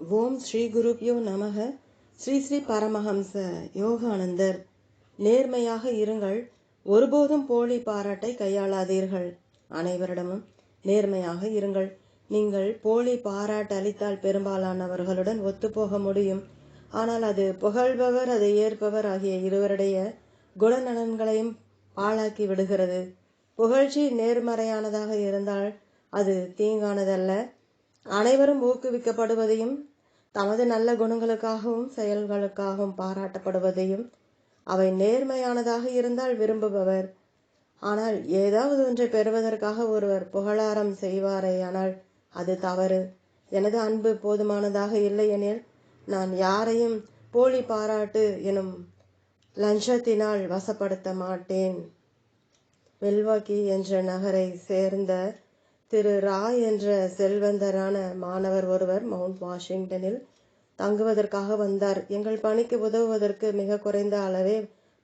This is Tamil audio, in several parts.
ஓம் ஸ்ரீ குருப்யோ நமக. ஸ்ரீ ஸ்ரீ பரமஹம்ச யோகானந்தர். நேர்மையாக இருங்கள். ஒருபோதும் போலி பாராட்டை கையாளாதீர்கள். அனைவரிடமும் நேர்மையாக இருங்கள். நீங்கள் போலி பாராட்டு அளித்தால் பெரும்பாலானவர்களுடன் ஒத்துப்போக முடியும். ஆனால் அது புகழ்பவர் அதை ஏற்பவர் ஆகிய இருவருடைய குணநலன்களையும் பாழாக்கி விடுகிறது. புகழ்ச்சி நேர்மறையானதாக இருந்தால் அது தீங்கானதல்ல. அனைவரும் ஊக்குவிக்கப்படுவதையும் தமது நல்ல குணங்களுக்காகவும் செயல்களுக்காகவும் பாராட்டப்படுவதையும் அவை நேர்மையானதாக இருந்தால் விரும்புபவர். ஆனால் ஏதாவது ஒன்றை பெறுவதற்காக ஒருவர் புகழாரம் செய்வாரேயானால் அது தவறு. எனது அன்பு போதுமானதாக இல்லையெனில் நான் யாரையும் போலி பாராட்டு எனும் லஞ்சத்தினால் வசப்படுத்த மாட்டேன். மில்வாக்கி என்ற நகரை சேர்ந்த திரு ராய் என்ற செல்வந்தரான மாணவர் ஒருவர் மவுண்ட் வாஷிங்டனில் தங்குவதற்காக வந்தார். எங்கள் பணிக்கு உதவுவதற்கு மிக குறைந்த அளவே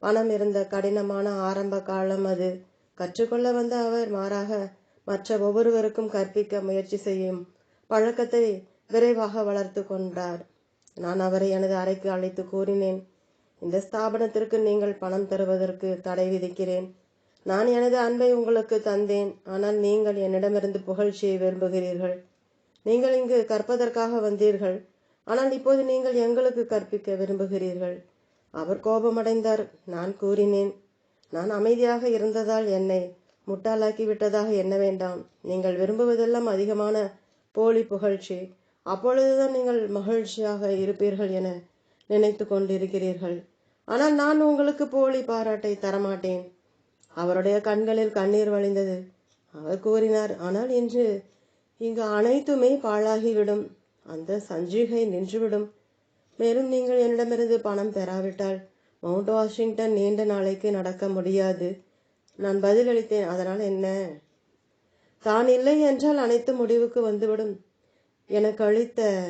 பணம் இருந்த கடினமான ஆரம்ப காலம் அது. கற்றுக்கொள்ள வந்த அவர் மாறாக மற்ற ஒவ்வொருவருக்கும் கற்பிக்க முயற்சி செய்யும் பழக்கத்தை விரைவாக வளர்த்து கொண்டார். நான் அவரை எனது அறைக்கு அழைத்து கூறினேன் இந்த ஸ்தாபனத்திற்கு நீங்கள் பணம் தருவதற்கு தடை விதிக்கிறேன். நான் எனது அன்பை உங்களுக்கு தந்தேன் ஆனால் நீங்கள் என்னிடமிருந்து புகழ்ச்சியை விரும்புகிறீர்கள். நீங்கள் இங்கு கற்பதற்காக வந்தீர்கள் ஆனால் இப்போது நீங்கள் எங்களுக்கு கற்பிக்க விரும்புகிறீர்கள். அவர் கோபமடைந்தார் நான் கூறினேன். நான் அமைதியாக இருந்ததால் என்னை முட்டாளாக்கி விட்டதாக எண்ண வேண்டாம். நீங்கள் விரும்புவதெல்லாம் அதிகமான போலி புகழ்ச்சி. அப்பொழுதுதான் நீங்கள் மகிழ்ச்சியாக இருப்பீர்கள் என நினைத்து கொண்டிருக்கிறீர்கள். ஆனால் நான் உங்களுக்கு போலி பாராட்டை தரமாட்டேன். அவருடைய கண்களில் கண்ணீர் வழிந்தது. அவர் கூறினார் ஆனால் இன்று இங்கு அனைத்துமே பாழாகிவிடும். அந்த சஞ்சிகை நின்றுவிடும். மேலும் நீங்கள் என்னிடமிருந்து பணம் பெறாவிட்டால் மவுண்ட் வாஷிங்டன் நீண்ட நாளைக்கு நடக்க முடியாது. நான் பதிலளித்தேன். அதனால் என்ன? தான் இல்லை என்றால் அனைத்து முடிவுக்கு வந்துவிடும். எனக்கு அளித்த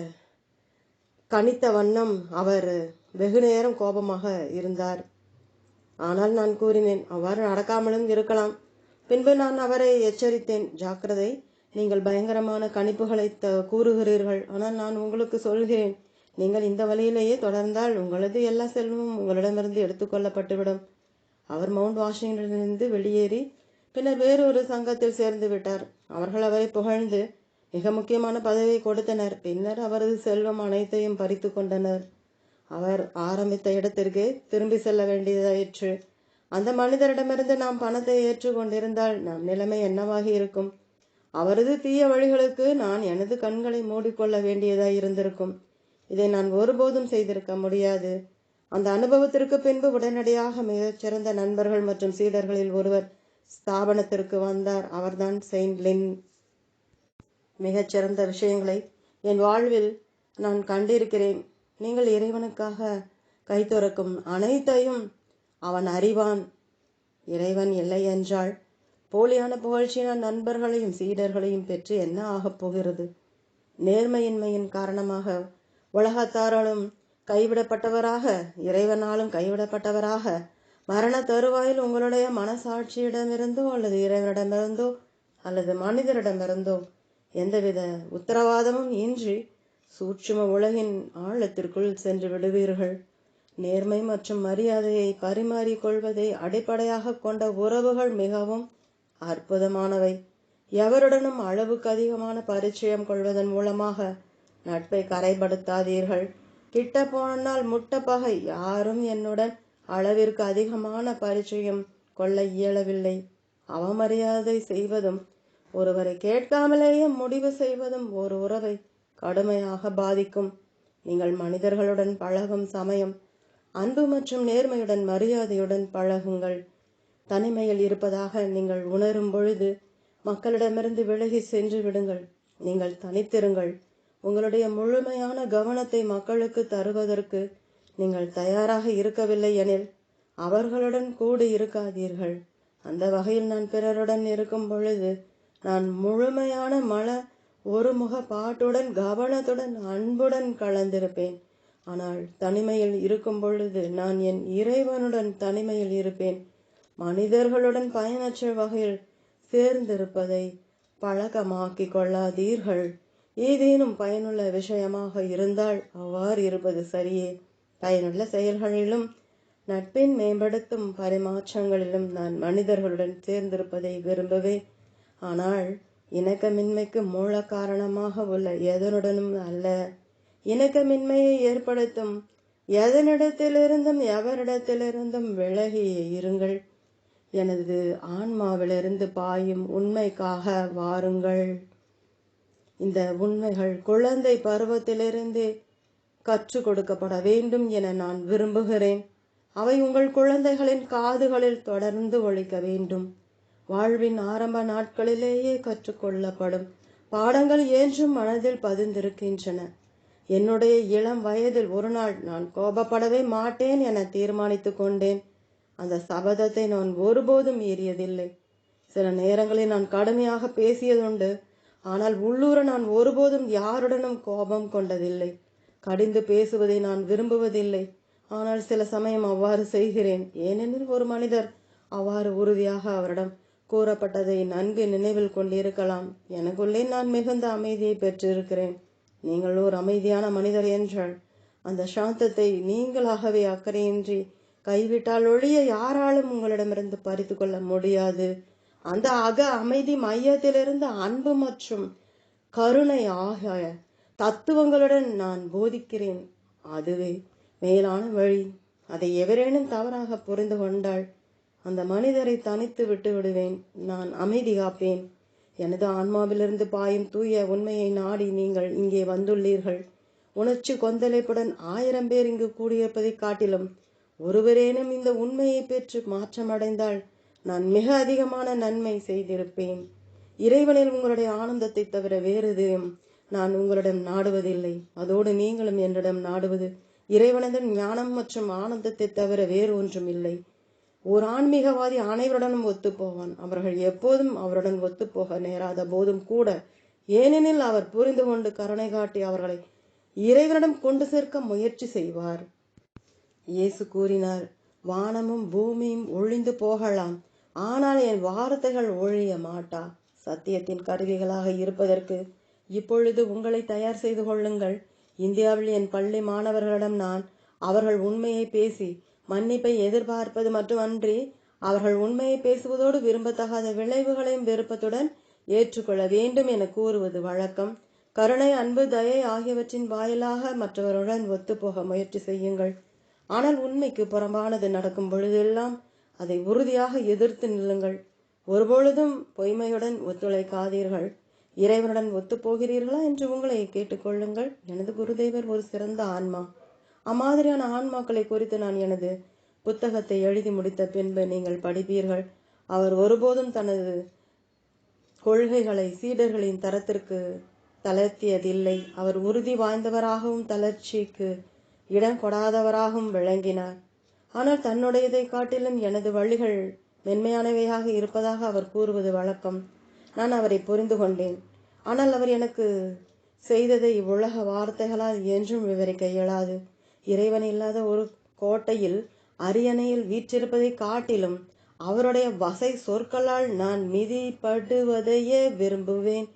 கணித்த வண்ணம் அவர் வெகு நேரம் கோபமாக இருந்தார். ஆனால் நான் கூறினேன் அவ்வாறு நடக்காமலும் இருக்கலாம். பின்பு நான் அவரை எச்சரித்தேன். ஜாக்கிரதை நீங்கள் பயங்கரமான கணிப்புகளை த கூறுகிறீர்கள். ஆனால் நான் உங்களுக்கு சொல்கிறேன் நீங்கள் இந்த வழியிலேயே தொடர்ந்தால் உங்களது எல்லா செல்வமும் உங்களிடமிருந்து எடுத்துக்கொள்ளப்பட்டுவிடும் அவர் மவுண்ட் வாஷிங்டனிலிருந்து வெளியேறி பின்னர் வேறொரு சங்கத்தில் சேர்ந்து விட்டார். அவர்கள் அவரை புகழ்ந்து மிக முக்கியமான பதவியை கொடுத்தனர். பின்னர் அவரது செல்வம் அனைத்தையும் பறித்து கொண்டனர். அவர் ஆரம்பித்த இடத்திற்கு திரும்பி செல்ல வேண்டியதாயிற்று. அந்த மனிதரிடமிருந்து நாம் பணத்தை ஏற்றுக்கொண்டிருந்தால் நம் நிலைமை என்னவாகி இருக்கும்? அவரது தீய வழிகளுக்கு நான் எனது கண்களை மூடிக்கொள்ள வேண்டியதாய் இருந்திருக்கும். இதை நான் ஒருபோதும் செய்திருக்க முடியாது. அந்த அனுபவத்திற்கு பின்பு உடனடியாக மிகச்சிறந்த நண்பர்கள் மற்றும் சீடர்களில் ஒருவர் ஸ்தாபனத்திற்கு வந்தார். அவர்தான் செயின்ட் லின். மிகச்சிறந்த விஷயங்களை என் வாழ்வில் நான் கண்டிருக்கிறேன். நீங்கள் இறைவனுக்காக கை துறக்கும் அனைத்தையும் அவன் அறிவான். இறைவன் இல்லை என்றால் போலியான புகழ்ச்சியான நண்பர்களையும் சீடர்களையும் பெற்று என்ன ஆகப் போகிறது? நேர்மையின்மையின் காரணமாக உலகத்தாராலும் கைவிடப்பட்டவராக இறைவனாலும் கைவிடப்பட்டவராக மரண தருவாயில் உங்களுடைய மனசாட்சியிடமிருந்தோ அல்லது இறைவனிடமிருந்தோ அல்லது மனிதரிடமிருந்தோ எந்தவித உத்தரவாதமும் இன்றி சூட்சும உலகின் ஆழத்திற்குள் சென்று விடுவீர்கள். நேர்மை மற்றும் மரியாதையை பரிமாறிக்கொள்வதை அடிப்படையாக கொண்ட உறவுகள் மிகவும் அற்புதமானவை. எவருடனும் அளவுக்கு அதிகமான பரிச்சயம் கொள்வதன் மூலமாக நட்பை கரைப்படுத்தாதீர்கள். கிட்ட போனால் முட்டப்பகை யாரும் என்னுடன் அளவிற்கு அதிகமான பரிச்சயம் கொள்ள இயலவில்லை. அவமரியாதை செய்வதும் ஒருவரை கேட்காமலேயே முடிவு செய்வதும் ஒரு உறவை கடுமையாக பாதிக்கும். நீங்கள் மனிதர்களுடன் பழகும் சமயம் அன்பு மற்றும் நேர்மையுடன் மரியாதையுடன் பழகுங்கள். தனிமையில் இருப்பதாக நீங்கள் உணரும் பொழுது மக்களிடமிருந்து விலகி சென்று விடுங்கள். நீங்கள் தனித்திருங்கள். உங்களுடைய முழுமையான கவனத்தை மக்களுக்கு தருவதற்கு நீங்கள் தயாராக இருக்கவில்லை எனில் அவர்களுடன் கூடி இருக்காதீர்கள். அந்த வகையில் நான் பிறருடன் இருக்கும் பொழுது நான் முழுமையான மன ஒருமுக பாட்டுடன் கவனத்துடன் அன்புடன் கலந்திருப்பேன். ஆனால் தனிமையில் இருக்கும் பொழுது நான் என் இறைவனுடன் தனிமையில் இருப்பேன். மனிதர்களுடன் பயனற்ற வகையில் சேர்ந்திருப்பதை பழக்கமாக்கி கொள்ளாதீர்கள். ஏதேனும் பயனுள்ள விஷயமாக இருந்தால் அவ்வாறு இருப்பது சரியே. பயனுள்ள செயல்களிலும் நட்பின் மேம்படுத்தும் பரிமாற்றங்களிலும் நான் மனிதர்களுடன் சேர்ந்திருப்பதை விரும்புவேன். ஆனால் இணக்கமின்மைக்கு மூல காரணமாக உள்ள எதனுடனும் அல்ல. இணக்கமின்மையை ஏற்படுத்தும் எதனிடத்திலிருந்தும் எவரிடத்திலிருந்தும் விலகி இருங்கள். எனது ஆன்மாவிலிருந்து பாயும் உண்மைக்காக வாருங்கள். இந்த உண்மைகள் குழந்தை பருவத்திலிருந்தே கற்றுக் கொடுக்கப்பட வேண்டும் என நான் விரும்புகிறேன். அவை உங்கள் குழந்தைகளின் காதுகளில் தொடர்ந்து ஒழிக்க வேண்டும். வாழ்வின் ஆரம்ப நாட்களிலேயே கற்றுக்கொள்ளப்படும். பாடங்கள் என்றும் மனதில் பதிந்திருக்கின்றன. என்னுடைய இளம் வயதில் ஒரு நாள் நான் கோபப்படவே மாட்டேன் என தீர்மானித்து கொண்டேன். அந்த சபதத்தை நான் ஒருபோதும் மீறியதில்லை. சில நேரங்களில் நான் கடுமையாக பேசியதுண்டு. ஆனால் உள்ளூர நான் ஒருபோதும் யாருடனும் கோபம் கொண்டதில்லை. கடிந்து பேசுவதை நான் விரும்புவதில்லை. ஆனால் சில சமயம் அவ்வாறு செய்கிறேன். ஏனெனில் ஒரு மனிதர் அவ்வாறு உறுதியாக அவரிடம் கூறப்பட்டதை நன்கு நினைவில் கொண்டிருக்கலாம். எனக்குள்ளே நான் மிகுந்த அமைதியை பெற்றிருக்கிறேன். நீங்கள் ஒரு அமைதியான மனிதர் என்றால் அந்த சாந்தத்தை நீங்களாகவே அக்கறையின்றி கைவிட்டால் ஒழிய யாராலும் உங்களிடமிருந்து பறித்து கொள்ள முடியாது. அந்த அக அமைதி மையத்திலிருந்து அன்பு மற்றும் கருணை ஆகிய தத்துவங்களுடன் நான் போதிக்கிறேன். அதுவே மேலான வழி. அதை எவரேனும் தவறாக புரிந்து கொண்டாள் அந்த மனிதரை தனித்து விட்டு விடுவேன். நான் அமைதி காப்பேன். எனது ஆன்மாவிலிருந்து பாயும் தூய உண்மையை நாடி நீங்கள் இங்கே வந்துள்ளீர்கள். உணர்ச்சி கொந்தளிப்புடன் ஆயிரம் பேர் இங்கு கூடியிருப்பதைக் காட்டிலும் ஒருவரேனும் இந்த உண்மையை பெற்று மாற்றமடைந்தால் நான் மிக அதிகமான நன்மை செய்திருப்பேன். இறைவனில் உங்களுடைய ஆனந்தத்தை தவிர வேறு எதையும் நான் உங்களிடம் நாடுவதில்லை. அதோடு நீங்களும் என்னிடம் நாடுவது இறைவனது ஞானம் மற்றும் ஆனந்தத்தை தவிர வேறு ஒன்றும் இல்லை ஒரு ஆன்மீகவாதி அனைவருடனும் ஒத்துப்போவான். அவர்கள் எப்போதும் அவருடன் ஒத்துப்போக நேராத போதும் கூட ஏனெனில் அவர் புரிந்து கொண்டு கருணை காட்டி அவர்களை இறைவனிடம் கொண்டு சேர்க்க முயற்சி செய்வார். இயேசு கூறினார் வானமும் பூமியும் ஒழிந்து போகலாம். ஆனால் என் வார்த்தைகள் ஒழிய மாட்டா. சத்தியத்தின் கருவிகளாக இருப்பதற்கு இப்பொழுது உங்களை தயார் செய்து கொள்ளுங்கள். இந்தியாவில் என் பள்ளி மாணவர்களிடம் நான் அவர்கள் உண்மையை பேசி மன்னிப்பை எதிர்பார்ப்பது மட்டுமன்றி அவர்கள் உண்மையை பேசுவதோடு விரும்பத்தகாத விளைவுகளையும் விருப்பத்துடன் ஏற்றுக்கொள்ள வேண்டும் என கூறுவது வழக்கம். கருணை அன்பு தயை ஆகியவற்றின் வாயிலாக மற்றவருடன் ஒத்துப்போக முயற்சி செய்யுங்கள். ஆனால் உண்மைக்கு புறம்பானது நடக்கும் பொழுதெல்லாம் அதை உறுதியாக எதிர்த்து நில்லுங்கள். ஒருபொழுதும் பொய்மையுடன் ஒத்துழைக்காதீர்கள். இறைவனுடன் ஒத்துப்போகிறீர்களா என்று உங்களை கேட்டுக்கொள்ளுங்கள் எனது குருதேவர் ஒரு சிறந்த ஆன்மா. அம்மாதிரியான ஆன்மாக்களை குறித்து நான் எனது புத்தகத்தை எழுதி முடித்த பின்பு நீங்கள் படிப்பீர்கள். அவர் ஒருபோதும் தனது கொள்கைகளை சீடர்களின் தரத்திற்கு தளர்த்தியதில்லை. அவர் உறுதி வாய்ந்தவராகவும் தளர்ச்சிக்கு இடம் கொடாதவராகவும் விளங்கினார். ஆனால் தன்னுடையதை காட்டிலும் எனது வழிகள் மென்மையானவையாக இருப்பதாக அவர் கூறுவது வழக்கம். நான் அவரை புரிந்து கொண்டேன். ஆனால் அவர் எனக்கு செய்ததை இவ்வுலக வார்த்தைகளால் என்றும் விவரிக்க இயலாது. இறைவன் இல்லாத ஒரு கோட்டையில் அரியணையில் வீற்றிருப்பதை காட்டிலும் அவருடைய வசை சொற்களால் நான் மிதிப்படுவதையே விரும்புவேன்.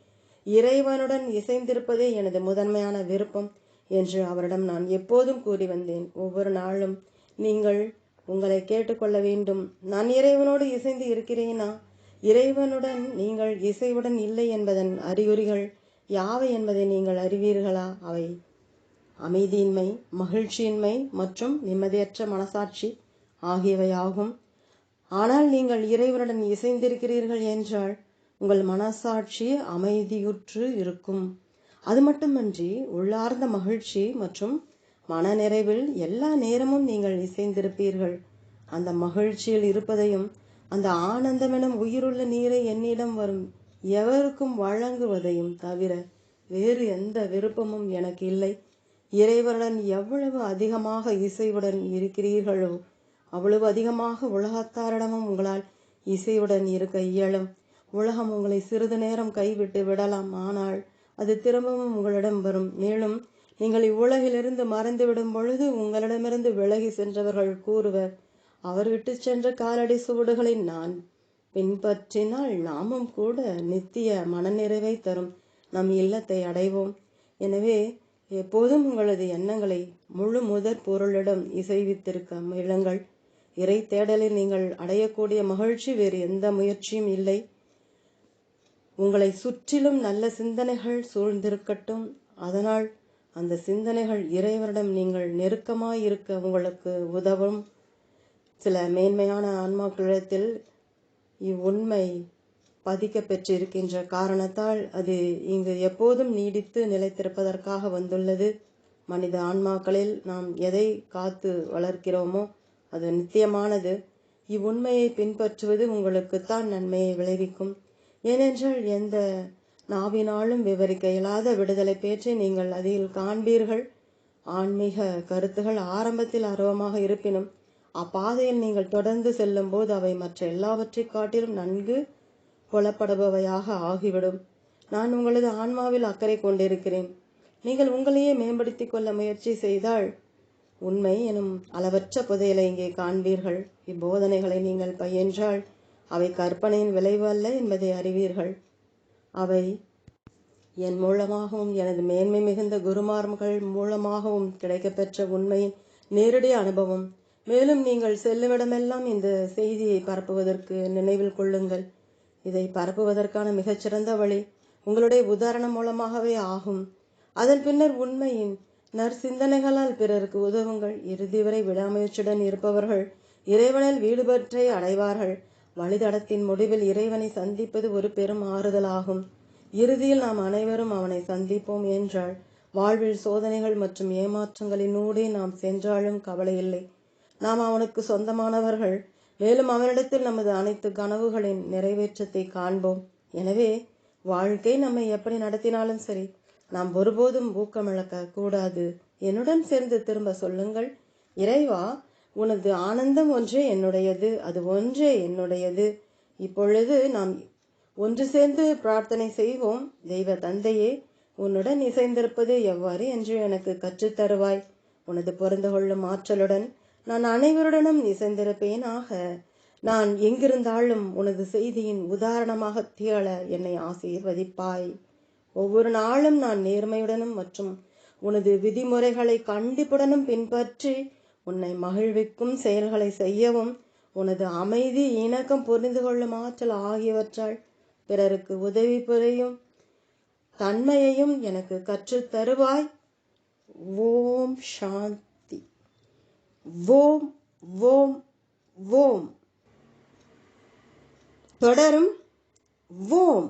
இறைவனுடன் இசைந்திருப்பதே எனது முதன்மையான விருப்பம் என்று அவரிடம் நான் எப்போதும் கூறி வந்தேன். ஒவ்வொரு நாளும் நீங்கள் உங்களை கேட்டுக்கொள்ள வேண்டும். நான் இறைவனோடு இசைந்து இருக்கிறேனா? இறைவனுடன் நீங்கள் இசைவுடன் இல்லை என்பதன் அறிகுறிகள் யாவை என்பதை நீங்கள் அறிவீர்களா? அவை அமைதியின்மை மகிழ்ச்சியின்மை மற்றும் நிம்மதியற்ற மனசாட்சி ஆகியவையாகும். ஆனால் நீங்கள் இறைவனுடன் இசைந்திருக்கிறீர்கள் என்றால் உங்கள் மனசாட்சி அமைதியுற்று இருக்கும். அது மட்டுமன்றி உள்ளார்ந்த மகிழ்ச்சி மற்றும் மனநிறைவில் எல்லா நேரமும் நீங்கள் இசைந்திருப்பீர்கள். அந்த மகிழ்ச்சியில் இருப்பதையும் அந்த ஆனந்தமெனும் உயிருள்ள நீரை என்னிடம் வரும் எவருக்கும் வழங்குவதையும் தவிர வேறு எந்த விருப்பமும் எனக்கு இல்லை. இறைவனுடன் எவ்வளவு அதிகமாக இசைவுடன் இருக்கிறீர்களோ அவ்வளவு அதிகமாக உலகத்தாரிடமும் உங்களால் இசையுடன் இருக்க இயலும். உலகம் உங்களை சிறிது நேரம் கைவிட்டு விடலாம். ஆனால் அது திரும்பவும் உங்களிடம் வரும். மேலும் நீங்கள் இவ்வுலகிலிருந்து மறைந்துவிடும் பொழுது உங்களிடமிருந்து விலகி சென்றவர்கள் கூறுவர் அவர் விட்டு சென்ற காலடி சுவடுகளை நான் பின்பற்றினால் நாமும் கூட நித்திய மனநிறைவை தரும். நம் இல்லத்தை அடைவோம். எனவே எப்போதும் உங்களது எண்ணங்களை முழு முதற் பொருளிடம் இசைவித்திருக்க இளங்கள் இறை தேடலில் நீங்கள் அடையக்கூடிய மகிழ்ச்சி வேறு எந்த முயற்சியும் இல்லை. உங்களை சுற்றிலும் நல்ல சிந்தனைகள் சூழ்ந்திருக்கட்டும். அதனால் அந்த சிந்தனைகள் இறைவனிடம் நீங்கள் நெருக்கமாக இருக்க உங்களுக்கு உதவும். சில மேன்மையான ஆன்மாக்களிடத்தில் இவ்வுண்மை பதிக்க பெற்றிருக்கின்ற காரணத்தால் அது இங்கு எப்போதும் நீடித்து நிலைத்திருப்பதற்காக வந்துள்ளது. மனித ஆன்மாக்களில் நாம் எதை காத்து வளர்க்கிறோமோ அது நித்தியமானது. இவ்வுண்மையை பின்பற்றுவது உங்களுக்குத்தான் நன்மையை விளைவிக்கும். ஏனென்றால் எந்த நாவினாலும் விவரிக்க இயலாத விடுதலை பேற்றை நீங்கள் அதில் காண்பீர்கள். ஆன்மீக கருத்துகள் ஆரம்பத்தில் ஆர்வமாக இருப்பினும் அப்பாதையில் நீங்கள் தொடர்ந்து செல்லும்போது அவை மற்ற எல்லாவற்றை காட்டிலும் நன்கு கொலப்படுபவையாக ஆகிவிடும். நான் உங்களது ஆன்மாவில் அக்கறை கொண்டிருக்கிறேன். நீங்கள் உங்களையே மேம்படுத்திக் கொள்ள முயற்சி செய்தால் உண்மை எனும் அளவற்ற புதையலை இங்கே காண்பீர்கள். இப்போதனைகளை நீங்கள் பயின்றால் அவை கற்பனையின் விளைவு அல்ல என்பதை அறிவீர்கள். அவை என் மூலமாகவும் எனது மேன்மை மிகுந்த குருமார்கள் மூலமாகவும் கிடைக்கப்பெற்ற உண்மையின் நேரடி அனுபவம். மேலும் நீங்கள் செல்லுமிடமெல்லாம் இந்த செய்தியை பரப்புவதற்கு நினைவில் கொள்ளுங்கள். இதை பரப்புவதற்கான மிகச்சிறந்த வழி உங்களுடைய உதாரணம் மூலமாகவே ஆகும். அதன் பின்னர் உண்மையின் நற்சிந்தனைகளால் பிறருக்கு உதவுங்கள். இறுதி வரை விடாமுயற்சியுடன் இருப்பவர்கள் இறைவனில் வீடுபற்றை அடைவார்கள். வழிதடத்தின் முடிவில் இறைவனை சந்திப்பது ஒரு பெரும் ஆறுதலாகும். இறுதியில் நாம் அனைவரும் அவனை சந்திப்போம் என்றால் வாழ்வில் சோதனைகள் மற்றும் ஏமாற்றங்களினூடே நாம் சென்றாலும் கவலை இல்லை. நாம் அவனுக்கு சொந்தமானவர்கள் மேலும் அவனிடத்தில் நமது அனைத்து கனவுகளின் நிறைவேற்றத்தை காண்போம். எனவே வாழ்க்கை நம்மை எப்படி நடத்தினாலும் சரி நாம் ஒருபோதும் ஊக்கமிழக்க கூடாது. என்னுடன் சேர்ந்து திரும்ப சொல்லுங்கள் இறைவா உனது ஆனந்தம் ஒன்றே என்னுடையது அது ஒன்றே என்னுடையது. இப்பொழுது நாம் ஒன்று சேர்ந்து பிரார்த்தனை செய்வோம் தெய்வ தந்தையே உன்னுடன் இசைந்திருப்பது எவ்வாறு என்று எனக்கு கற்றுத் தருவாய் உனது பொருந்து கொள்ளும் ஆற்றலுடன் நான் அனைவருடனும் இசைந்திருப்பேன் ஆக நான் எங்கிருந்தாலும் உனது செய்தியின் உதாரணமாக திகழ என்னை ஆசீர்வதிப்பாய். ஒவ்வொரு நாளும் நான் நேர்மையுடனும் மற்றும் உனது விதிமுறைகளை கண்டிப்புடனும் பின்பற்றி உன்னை மகிழ்விக்கும் செயல்களை செய்யவும் உனது அமைதி இணக்கம் புரிந்து கொள்ளும் ஆற்றல் ஆகியவற்றால் பிறருக்கு உதவி புரியும் தன்மையையும் எனக்கு கற்றுத் தருவாய் ஓம் சாந்தி. ஓம் ஓம் ஓம் தொடரும் ஓம்